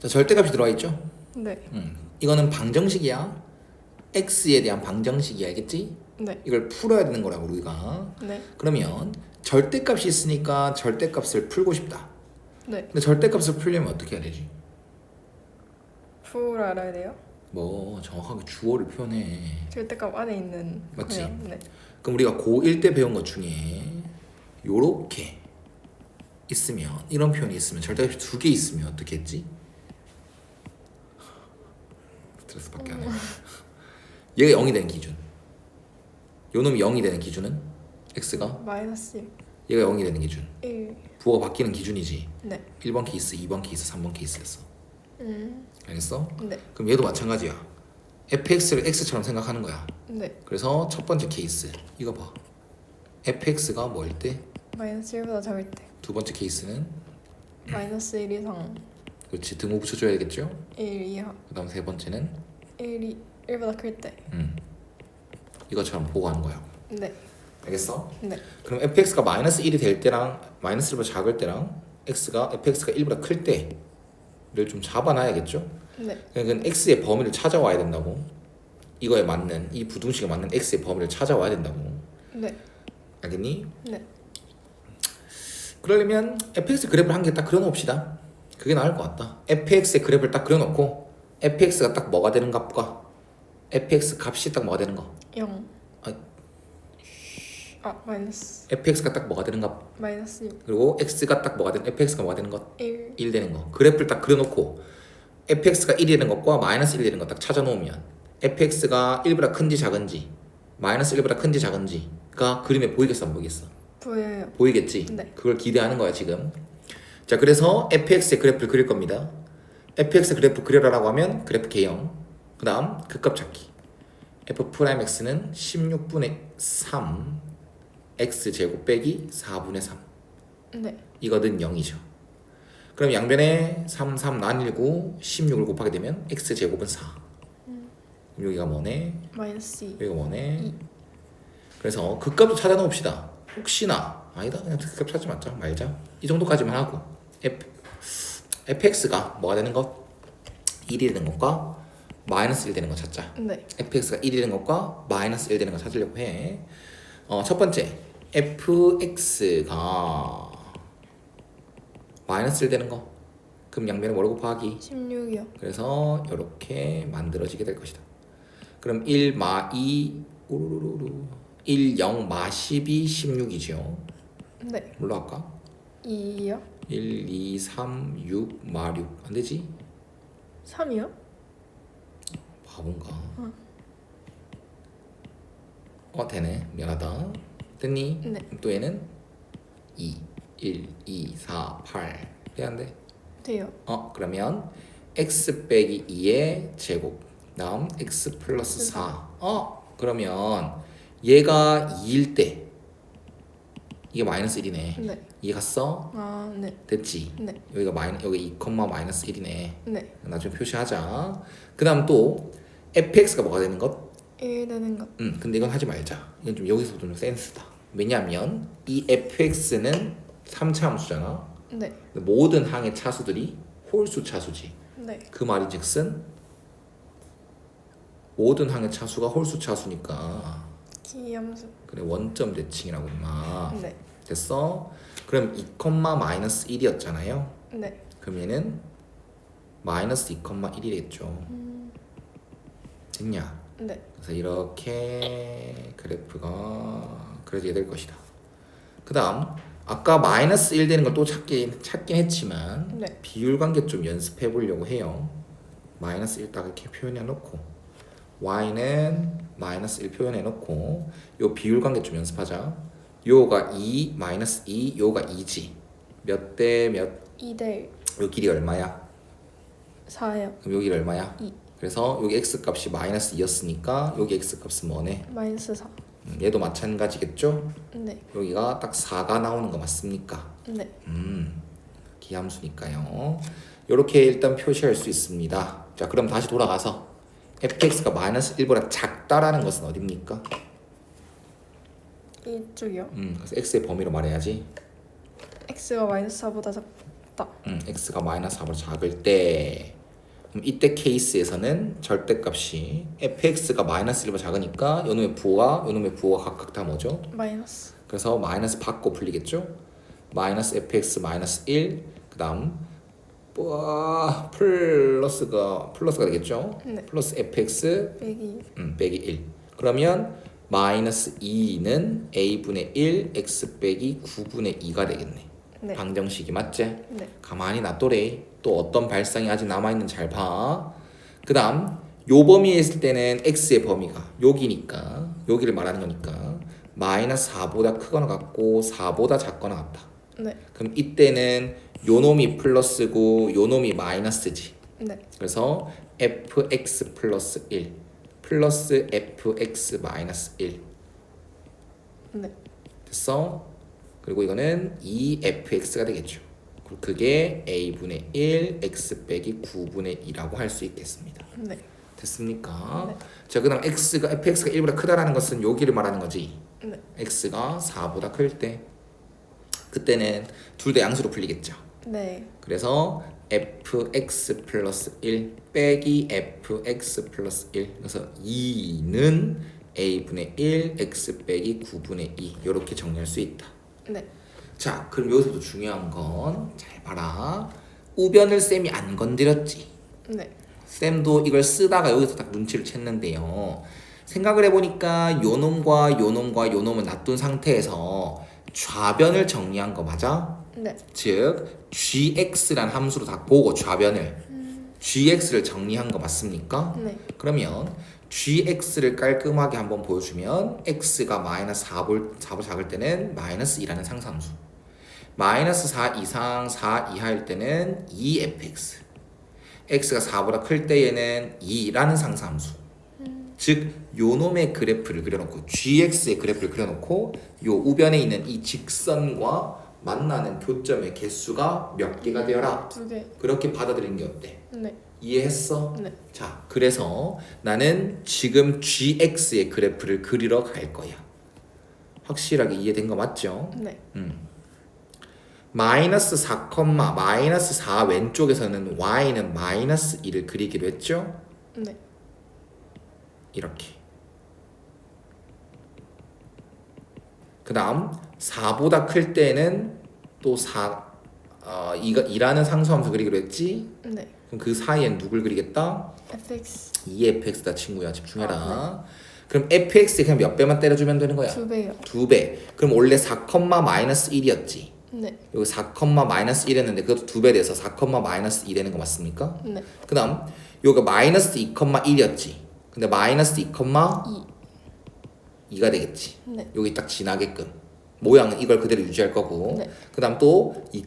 자, 절대값이 들어와 있죠? 네. 음. 이거는 방정식이야. x에 대한 방정식이 알겠지? 네. 이걸 풀어야 되는 거라고 우리가. 네. 그러면 절대값이 있으니까 절대값을 풀고 싶다. 네. 근데 절대값을 풀려면 어떻게 해야 되지? 풀 알아야 돼요? 뭐 정확하게 주어를 표현해. 절대값 안에 있는 맞지? 거요. 네. 그럼 우리가 고1 때 배운 것 중에 요렇게 있으면 이런 표현이 있으면 절대값이 두 개 있으면 어떻게 했지? 스트레스밖에 안 해. 얘가 0이 되는 기준. 요 놈이 0이 되는 기준은 x가 마이너스 얘가 0이 되는 기준. 1. 부호가 바뀌는 기준이지. 네. 1번 케이스, 2번 케이스, 3번 케이스였어. 음. 알겠어? 네. 그럼 얘도 마찬가지야. fx를 x처럼 생각하는 거야. 네. 그래서 첫 번째 케이스 이거 봐. fx가 뭐일 때? 마이너스 1보다 작을 때. 두 번째 케이스는 마이너스 1 이상. 그렇지 등호 붙여줘야겠죠. 1 이하. 그다음 세 번째는 1이 1보다 클 때. 음 이것처럼 보고 하는 거야. 네. 알겠어? 네. 그럼 fx가 마이너스 1이 될 때랑 마이너스 1보다 작을 때랑 x가 fx가 1보다 클 때를 좀 잡아놔야겠죠. 네. 그러니까 x의 범위를 찾아와야 된다고. 이거에 맞는 이 부등식에 맞는 x의 범위를 찾아와야 된다고. 네. 알겠니? 네. 그러려면 fx 그래프를 한 개 딱 그려놓읍시다. 그게 나을 것 같다. fx의 그래프를 딱 그려놓고 fx가 딱 뭐가 되는 값과 fx 값이 딱 뭐가 되는 거. 0. 아. 아, 마이너스. fx가 딱 뭐가 되는 값. 마이너스 6. 그리고 x가 딱 뭐가 되는 fx가 뭐가 되는 것. 1. 1 되는 거. 그래프를 딱 그려놓고 fx가 1이 되는 것과 마이너스 1이 되는 것 딱 찾아놓으면 fx가 1보다 큰지 작은지 마이너스 1보다 큰지 작은지가 그림에 보이겠어 안 보이겠어? 보여요. 보이겠지? 네. 그걸 기대하는 거야 지금. 자 그래서 fx의 그래프를 그릴 겁니다. fx 그래프 그려라라고 하면 그래프 개형. 그 다음 극값 찾기. f 프라임 x는 16분의 3 x 제곱 빼기 4분의 3 네. 이거는 0이죠. 그럼 양변에 3, 3 나뉘고 16을 곱하게 되면 x 제곱은 4. 그럼 여기가 뭐네? 마이너스 2. 여기가 뭐네? 이. 그래서 극값도 찾아놓읍시다. 혹시나 아니다 그냥 극값 찾지 말자 말자. 이 정도까지만 하고 f fx가 뭐가 되는 것? 1이 되는 것과 마이너스 1 되는 것 찾자. 네. fx가 1이 되는 것과 마이너스 1 되는 것 찾으려고 해. 어, 첫 번째 fx가 마이너스 1 되는 거. 그럼 양변에 뭐로 곱하기? 16이요. 그래서 이렇게 만들어지게 될 것이다. 그럼 1 마 2, 우르르르 1, 0 마 12, 16이죠. 네. 뭘로 할까? 2요. 1, 2, 3, 6, 마 6. 안 되지? 3이요? 바본가? 어 되네. 미안하다. 됐니? 네. 또 얘는 2, 1, 2, 4, 8. 돼안 돼? 돼요. 어 그러면 x 빼기 2의 제곱 다음 x 플러스 4. 어 그러면 얘가 2일 때 이게 마이너스 1이네. 네. 이해 갔어? 아, 네. 됐지? 네. 여기가 마이너 여기 2, 마이너스 1이네. 네. 나중에 표시하자. 그 다음 또 fx가 뭐가 되는 것? 1 되는 것. 음, 근데 이건 하지 말자. 이건 좀 여기서 좀 센스다. 왜냐하면 이 fx는 3차 함수잖아. 네. 모든 항의 차수들이 홀수 차수지. 네. 그 말인즉슨 모든 항의 차수가 홀수 차수니까 기함수. 그래 원점 대칭이라고 임마. 네. 됐어? 그럼 2, 마이너스 1이었잖아요. 네. 그럼 얘는 마이너스 2, 1이겠죠. 됐냐? 네. 그래서 이렇게 그래프가 그려지게 될 것이다. 그 다음 아까 마이너스 1 되는 걸 또 찾긴, 찾긴 했지만 네. 비율 관계 좀 연습해 보려고 해요. 마이너스 1딱 이렇게 표현해 놓고 y는 마이너스 1 표현해 놓고 요 비율 관계 좀 연습하자. 요가 2 마이너스 2 요가 2지. 몇 대 몇? 2대 요 길이 얼마야? 4요. 그럼 여기 얼마야? 2. 그래서 여기 x 값이 마이너스 2였으니까 여기 x 값은 뭐네? 마이너스 4. 음, 얘도 마찬가지겠죠? 네. 여기가 딱 4가 나오는 거 맞습니까? 네. 음, 기함수니까요. 이렇게 일단 표시할 수 있습니다. 자, 그럼 다시 돌아가서 fx가 마이너스 1보다 작다라는 것은 어딥니까? 이쪽이요. 음, 그래서 x의 범위로 말해야지. x가 마이너스 4보다 작. 작다. 음, x가 마이너스 4보다 작을 때 그럼 이때 케이스에서는 절대값이 fx가 마이너스 1보다 작으니까 요놈의 부호와 요놈의 부호가 각각 다 뭐죠? 마이너스. 그래서 마이너스 받고 풀리겠죠? 마이너스 fx 마이너스 1 그 다음 와 플러스가 플러스가 되겠죠? 네. 플러스 fx 빼기 음, 빼기 1 그러면 마이너스 2는 a분의 1 x 빼기 9분의 2가 되겠네 네. 방정식이 맞지? 네. 가만히 놔둬래 또 어떤 발상이 아직 남아있는 잘봐 그 다음 요 범위에 있을 때는 x의 범위가 여기니까 여기를 말하는 거니까 마이너스 4보다 크거나 같고 4보다 작거나 같다 네. 그럼 이때는 요 놈이 플러스고 요 놈이 마이너스지 네. 그래서 fx 플러스 1 플러스 fx 마이너스 1 네. 됐어? 그리고 이거는 2fx가 되겠죠. 그리고 그게 a분의 1 x 빼기 9분의 2라고 할 수 있겠습니다. 네. 됐습니까? 네. 자, 그 다음 x가 fx가 1보다 크다라는 것은 여기를 말하는 거지. 네. x가 4보다 클 때 그때는 둘 다 양수로 풀리겠죠. 네. 그래서 fx 플러스 1 빼기 fx 플러스 1 그래서 2는 a분의 1 x 빼기 9분의 2 이렇게 정리할 수 있다. 네. 자, 그럼 여기서도 중요한 건 잘 봐라. 우변을 쌤이 안 건드렸지. 네. 쌤도 이걸 쓰다가 여기서 딱 눈치를 챘는데요. 생각을 해보니까 요 놈과 요 놈과 요 놈을 놔둔 상태에서 좌변을 정리한 거 맞아? 네. 즉 gx란 함수로 다 보고 좌변을 gx를 정리한 거 맞습니까? 네. 그러면 gx를 깔끔하게 한번 보여주면 x가 마이너스 4볼, 4보 작을 때는 마이너스 2라는 상수함수 마이너스 4 이상 4 이하일 때는 2fx x가 4보다 클 때에는 2라는 상수함수 즉 요놈의 그래프를 그려놓고 gx의 그래프를 그려놓고 요 우변에 있는 이 직선과 만나는 교점의 개수가 몇 개가 되어라 두 개. 그렇게 받아들이는 게 어때? 네. 이해했어? 네. 자, 그래서 나는 지금 gx의 그래프를 그리러 갈 거야. 확실하게 이해된 거 맞죠? 네. 마이너스 4, 마이너스 4 왼쪽에서는 y는 마이너스 1을 그리기로 했죠? 네. 이렇게. 그 다음 4보다 클 때는 또 4, 어, 2가, 2라는 상수함수 그리기로 했지? 네. 그럼 그 사이엔 누굴 그리겠다? fx 2fx다 친구야 집중해라 아, 그럼 fx에 그냥 몇 배만 때려주면 되는 거야? 두 배요. 두 배. 그럼 원래 4, 마이너스 1이었지 네. 여기 4, 마이너스 1이었는데 그것도 두 배 돼서 4, 마이너스 2 되는 거 맞습니까? 네. 그 다음 여기가 마이너스 2, 1이었지 근데 마이너스 2, 2. 2가 되겠지 네. 여기 딱 지나게끔 모양은 이걸 그대로 유지할 거고 네. 그 다음 또 2,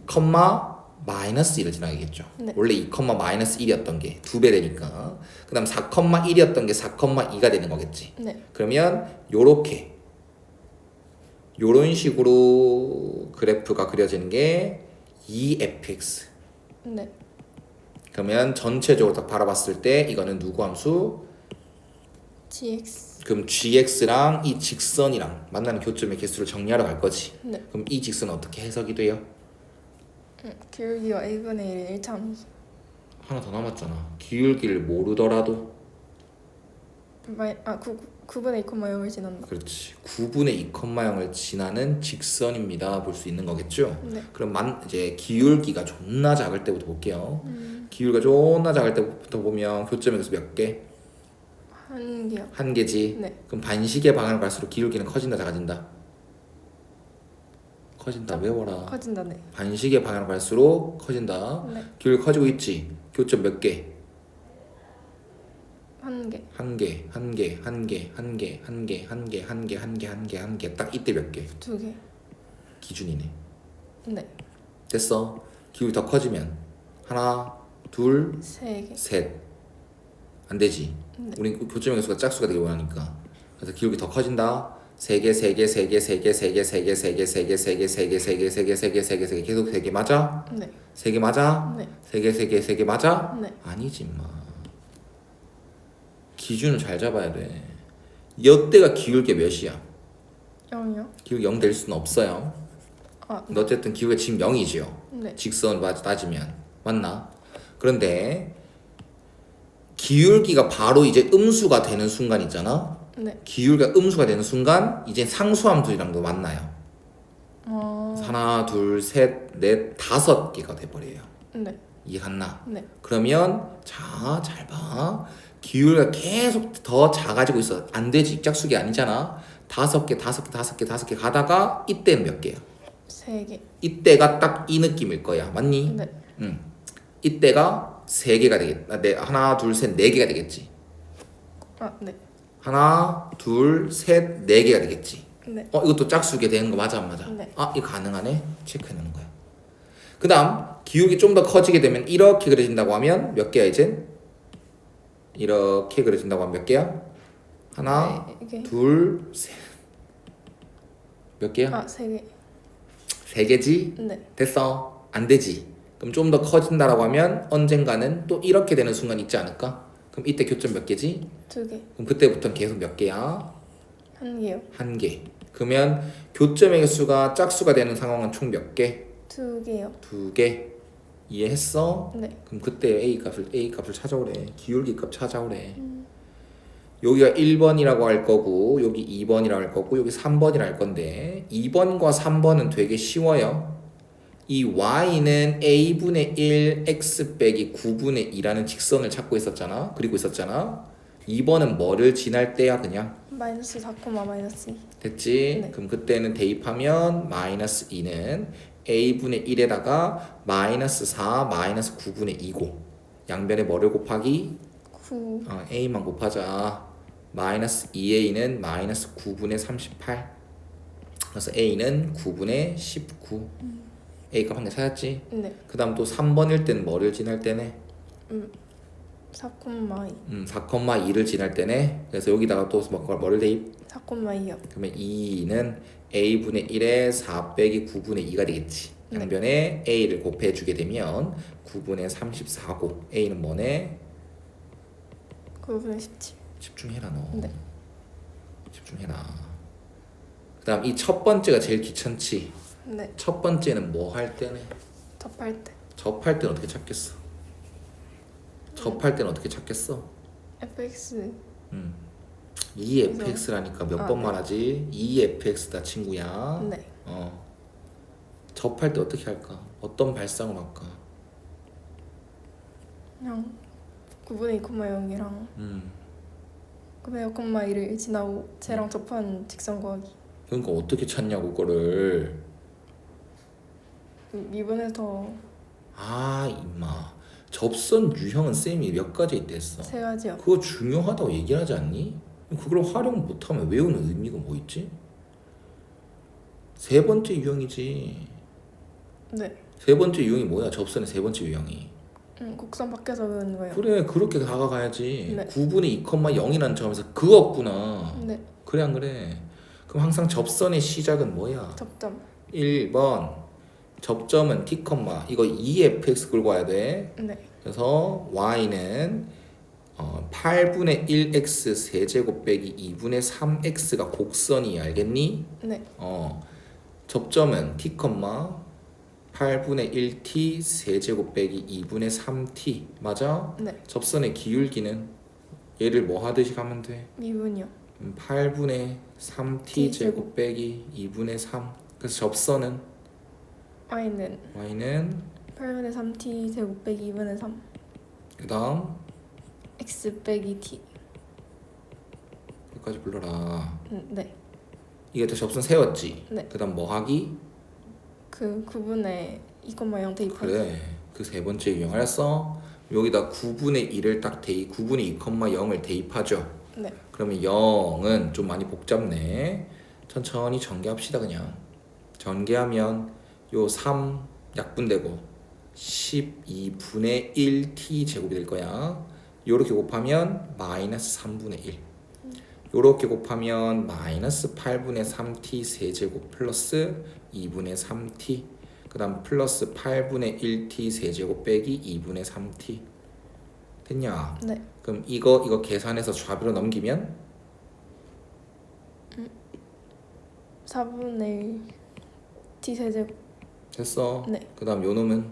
마이너스 1을 지나가겠죠 네. 원래 2, 마이너스 1이었던 게 두 배 되니까 그 다음 4, 1이었던 게 4, 2가 되는 거겠지 네. 그러면 요렇게 요런 식으로 그래프가 그려지는 게 2fx 네. 그러면 전체적으로 딱 바라봤을 때 이거는 누구 함수? gx. 그럼 gx랑 이 직선이랑 만나는 교점의 개수를 정리하러 갈 거지 네. 그럼 이 직선은 어떻게 해석이 돼요? 음, 기울기와 a분의 1의 1차 함수. 하나 더 남았잖아 기울기를 모르더라도 마이 아 9, 9분의 2,0을 지난다. 그렇지 9분의 2,0을 지나는 직선입니다 볼 수 있는 거겠죠? 네. 그럼 만 이제 기울기가 존나 작을 때부터 볼게요. 음, 기울기가 존나 작을 때부터 보면 교점의 개수 몇 개? 한 개요. 한 개지. 네. 그럼 반시계 방향을 갈수록 기울기는 커진다 작아진다. 커진다 외워라. 커진다. 네. 반시계 방향을 갈수록 커진다. 네. 기울기 커지고 있지. 교점 몇 개? 한 개. 한 개, 한 개, 한 개, 한 개, 한 개, 한 개, 한 개, 한 개, 한 개, 한 개. 딱 이때 몇 개? 두 개. 기준이네. 네. 됐어. 기울기 더 커지면 하나, 둘, 세 개. 셋. 안 되지. 네. 우리 교점의 개수가 짝수가 되길 원하니까. 그래서 기울기 더 커진다. 세 개, 세 개, 세 개, 세 개, 세 개, 세 개, 세 개, 세 개, 세 개, 세 개, 세 개, 세 개, 세 개, 세 개, 세 개, 계속 세 개 맞아? 네. 세 개 맞아? 네. 세 개, 세 개, 세개 맞아? 네. 아니지 마. 기준을 잘 잡아야 돼. 여때가 기울기 몇이야? 0이요. 기울기 0될 수는 없어요. 아, 근데 어쨌든 기울기가 지금 0이지요. 네. 직선 맞- 따지면 맞나? 그런데 기울기가 바로 이제 음수가 되는 순간 있잖아. 네. 기울기가 음수가 되는 순간 이제 상수함수랑도 만나요. 어, 하나, 둘, 셋, 넷, 다섯 개가 돼버려요. 네. 이해갔나? 네. 그러면 자, 잘 봐. 기울기가 계속 더 작아지고 있어. 안 되지. 입작수기 아니잖아. 다섯 개, 다섯 개, 다섯 개, 다섯 개 가다가 이때는 몇 개야? 세 개. 이때가 딱 이 느낌일 거야. 맞니? 네. 응. 이때가 세 개가 되겠다. 네, 하나, 둘, 셋, 네 개가 되겠지. 아, 네. 하나, 둘, 셋, 네 개가 되겠지. 네. 어, 이것도 짝수게 되는 거 맞아, 안 맞아? 네. 아, 이거 가능하네. 체크해 놓는 거야. 그다음 기울기 좀 더 커지게 되면 이렇게 그려진다고 하면 몇 개야 이제? 이렇게 그려진다고 하면 몇 개야? 하나, 네, 이게 둘, 셋. 몇 개야? 아, 세 개. 세 개지? 네. 됐어. 안 되지. 그럼 좀 더 커진다라고 하면 언젠가는 또 이렇게 되는 순간 있지 않을까? 그럼 이때 교점 몇 개지? 두 개. 그럼 그때부터는 계속 몇 개야? 한 개요. 한 개. 그러면 교점의 개수가 짝수가 되는 상황은 총 몇 개? 두 개요. 두 개. 이해했어? 네. 그럼 그때 A 값을 A 값을 찾아오래. 기울기 값 찾아오래. 여기가 1번이라고 할 거고 여기 2번이라고 할 거고 여기 3번이라고 할 건데 2번과 3번은 되게 쉬워요. 이 y는 a분의 1 x 빼기 9분의 2라는 직선을 찾고 있었잖아. 그리고 있었잖아. 2번은 뭐를 지날 때야 그냥 마이너스 4, 마이너스 2. 됐지? 네. 그럼 그때는 대입하면 마이너스 2는 a분의 1에다가 마이너스 4 마이너스 9분의 2고 양변에 뭐를 곱하기 9. 어, a만 곱하자 마이너스 2a는 마이너스 9분의 38 그래서 a는 9분의 19 a 값 한 개 찾았지? 네. 그 다음 또 3번일 때는 뭐를 지날 때네? 4, 2. 음, 4,2를 지날 때네 그래서 여기다가 또 뭐- 뭐를 대입? 4, 2요. 그러면 2는 a분의 1에 4 빼기 9분의 2가 되겠지 네. 양변에 a를 곱해주게 되면 9분의 34고 a는 뭐네? 9분의 17. 집중해라 너 네. 집중해라 그 다음 이 첫 번째가 제일 귀찮지 네. 첫 번째는 뭐 할 때네 접할 때. 접할 때는 어떻게 찾겠어 접할 때는 어떻게 찾겠어 fx. 음. 2fx라니까 몇 아, 번 네. 말하지 2fx다 친구야 네. 어 접할 때 어떻게 할까 어떤 발상을 할까 그냥 9분의 2,0이랑 음. 9분의 0,1을 지나고 쟤랑 접한 직선 구하기. 그러니까 어떻게 찾냐고 그거를 미분에서 아 임마 접선 유형은 쌤이 몇 가지 있댔어 세 가지요. 그거 중요하다고 얘기를 하지 않니? 그걸 활용 못하면 외우는 의미가 뭐 있지? 세 번째 유형이지. 네. 세 번째 유형이 뭐야? 접선의 세 번째 유형이. 음, 곡선 밖에서 외우는 거예요. 그래 그렇게 다가가야지. 네. 9분의 2,0이라는 점에서 그거구나. 네. 그래 안 그래? 그럼 항상 접선의 시작은 뭐야? 접점. 1번 접점은 t, 이거 2fx 끌고 와야 돼. 네. 그래서 y는 어, 8분의 1x 세제곱 빼기 2분의 3x가 곡선이 알겠니? 네. 어, 접점은 t, 8분의 1t 세제곱 빼기 2분의 3t 맞아? 네. 접선의 기울기는 얘를 뭐 하듯이 가면 돼? 미분이요. 음, 8분의 3t 제곱 빼기 2분의 3 그래서 접선은 y는 y는 8분의 3t 제곱 빼기 2분의 3. 그 다음 x 빼기 t. 여기까지 불러라 음, 네. 이게 다 접선 세웠지? 네. 그 다음 뭐 하기? 그 9분의 2,0 대입하기. 그래 그 세 번째 유형 알았어? 여기다 9분의 1을 딱 대입 9분의 2,0을 대입하죠 네. 그러면 0은 좀 많이 복잡네 천천히 전개합시다 그냥 전개하면 요 3 약분되고 12분의 1t 제곱이 될 거야. 요렇게 곱하면 마이너스 3분의 1 요렇게 곱하면 마이너스 8분의 3t 세제곱 플러스 2분의 3t 그 다음 플러스 8분의 1t 세제곱 빼기 2분의 3t 됐냐? 네. 그럼 이거 이거 계산해서 좌표로 넘기면? 4분의 t 세제곱 됐어. 네. 그다음 요 놈은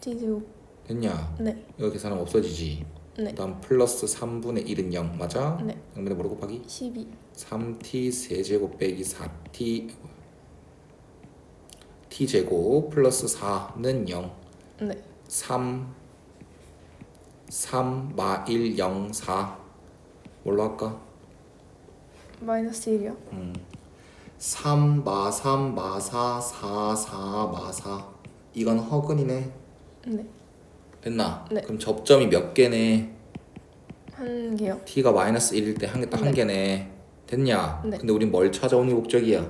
제곱 됐냐? 네. 이거 계산하면 없어지지. 네. 그다음 플러스 3분의 1은 0 맞아? 네. 0분의 뭐로 곱하기? 12 3t 세제곱 빼기 4t t 제곱 플러스 4는 0 네. 3 3 마 1 0 4 뭘로 할까? 마이너스 1이요. 음. 3마3마4 4 4마4 이건 허근이네 네. 됐나? 네. 그럼 접점이 몇 개네? 한 개요. t가 마이너스 1일 때 한 개 딱 한 네. 개네 됐냐? 네. 근데 우린 뭘 찾아오는 게 목적이야?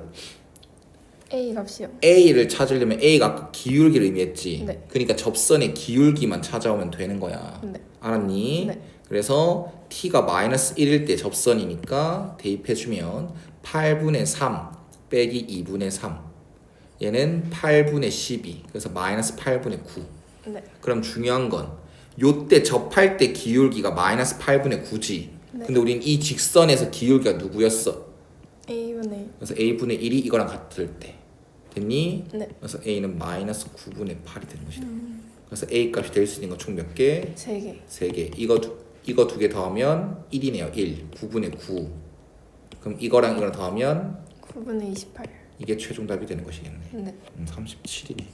a 값이요. A를 찾으려면 A가 아까 기울기를 의미했지. 네. 그러니까 접선의 기울기만 찾아오면 되는 거야. 네. 알았니? 네. 그래서 t가 마이너스 1일 때 접선이니까 대입해주면 8분의 3 빼기 2분의 3 얘는 8분의 12 그래서 마이너스 8분의 9 네. 그럼 중요한 건 요때 접할 때 기울기가 마이너스 8분의 9지 네. 근데 우린 이 직선에서 기울기가 누구였어? a분의 그래서 a분의 1이 이거랑 같을 때 됐니? 네. 그래서 a는 마이너스 9분의 8이 되는 것이다. 그래서 a 값이 될 수 있는 건 총 몇 개? 3개. 3개. 이거 두, 이거 두 개 더하면 1이네요. 1. 9분의 9. 그럼 이거랑 이거랑 더하면 9분의 28. 이게 최종 답이 되는 것이겠네. 네. 음, 37이네.